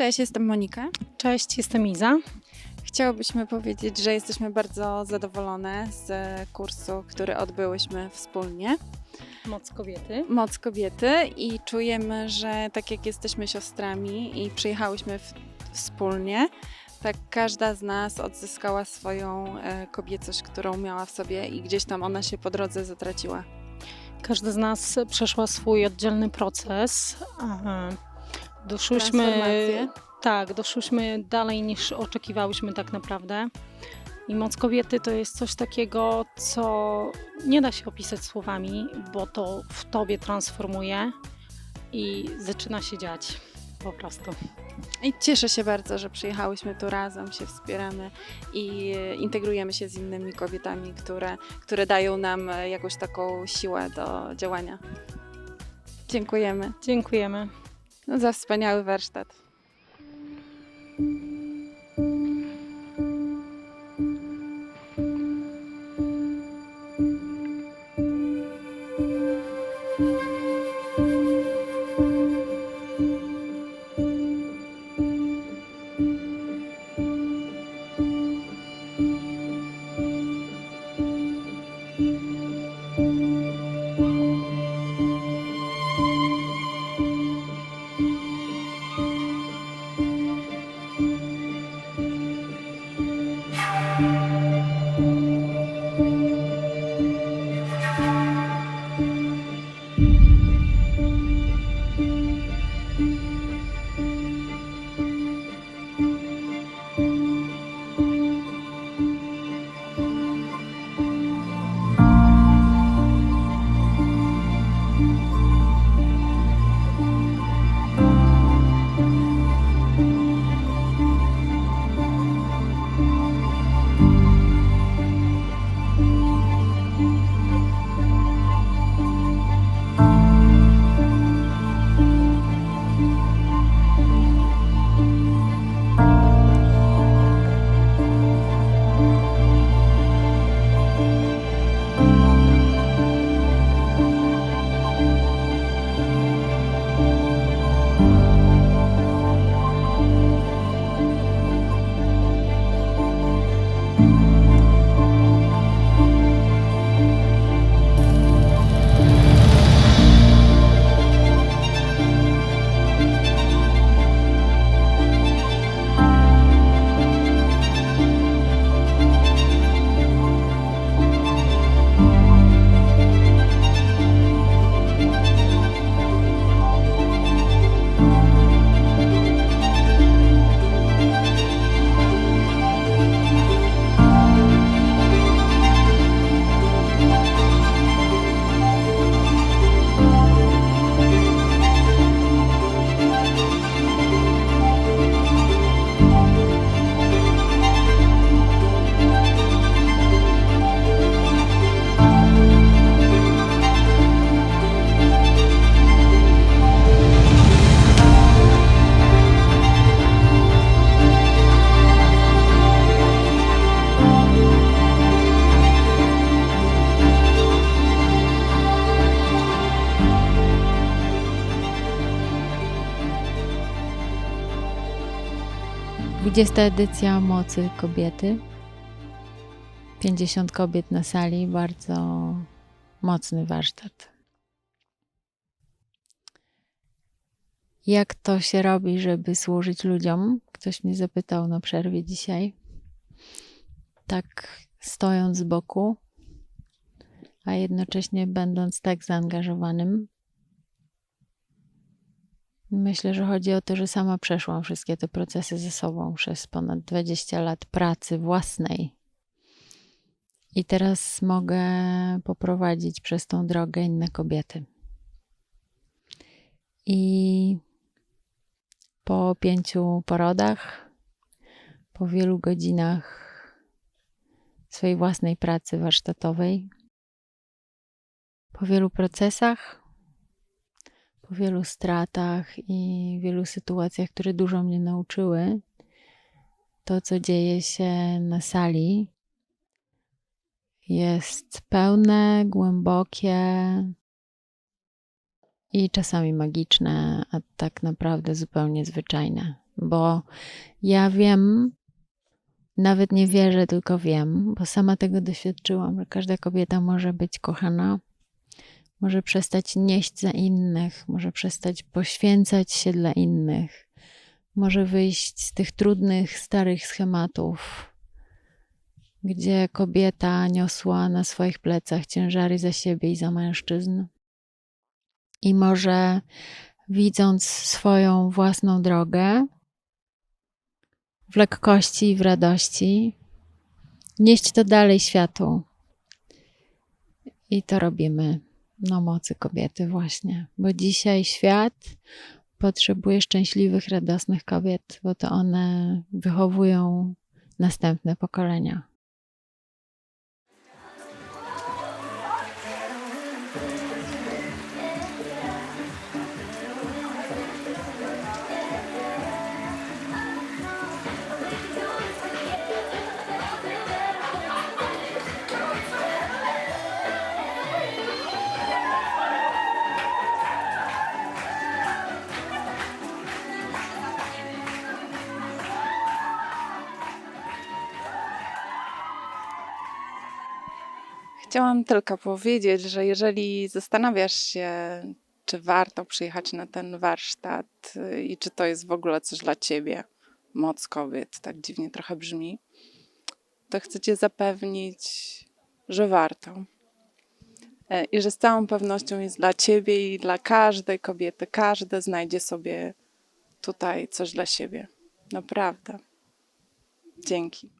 Cześć, jestem Monika. Cześć, jestem Iza. Chciałobyśmy powiedzieć, że jesteśmy bardzo zadowolone z kursu, który odbyłyśmy wspólnie. Moc kobiety. Moc kobiety i czujemy, że tak jak jesteśmy siostrami i przyjechałyśmy w, wspólnie, tak każda z nas odzyskała swoją e, kobiecość, którą miała w sobie i gdzieś tam ona się po drodze zatraciła. Każda z nas przeszła swój oddzielny proces. Aha. Doszłyśmy. Tak, doszłyśmy dalej niż oczekiwałyśmy tak naprawdę. I moc kobiety to jest coś takiego, co nie da się opisać słowami, bo to w tobie transformuje i zaczyna się dziać po prostu. I cieszę się bardzo, że przyjechałyśmy tu razem, się wspieramy i integrujemy się z innymi kobietami, które, które dają nam jakąś taką siłę do działania. Dziękujemy Dziękujemy. No, za wspaniały warsztat. Dwudziesta edycja Mocy Kobiety. 50 kobiet na sali, bardzo mocny warsztat. Jak to się robi, żeby służyć ludziom? Ktoś mnie zapytał na przerwie dzisiaj. Tak stojąc z boku, a jednocześnie będąc tak zaangażowanym. Myślę, że chodzi o to, że sama przeszłam wszystkie te procesy ze sobą przez ponad 20 lat pracy własnej. I teraz mogę poprowadzić przez tą drogę inne kobiety. I po pięciu porodach, po wielu godzinach swojej własnej pracy warsztatowej, po wielu procesach, po wielu stratach i wielu sytuacjach, które dużo mnie nauczyły, to, co dzieje się na sali, jest pełne, głębokie i czasami magiczne, a tak naprawdę zupełnie zwyczajne. bo ja wiem, nawet nie wierzę, tylko wiem, bo sama tego doświadczyłam, że każda kobieta może być kochana, może przestać nieść za innych, może przestać poświęcać się dla innych, może wyjść z tych trudnych, starych schematów, gdzie kobieta niosła na swoich plecach ciężary za siebie i za mężczyzn. I może widząc swoją własną drogę w lekkości i w radości, nieść to dalej światu. I to robimy na mocy kobiety, właśnie, bo dzisiaj świat potrzebuje szczęśliwych, radosnych kobiet, bo to one wychowują następne pokolenia. Chciałam tylko powiedzieć, że jeżeli zastanawiasz się, czy warto przyjechać na ten warsztat y, i czy to jest w ogóle coś dla ciebie, moc kobiet, tak dziwnie trochę brzmi, to chcę cię zapewnić, że warto. E, I że z całą pewnością jest dla ciebie i dla każdej kobiety. Każda znajdzie sobie tutaj coś dla siebie. Naprawdę. Dzięki.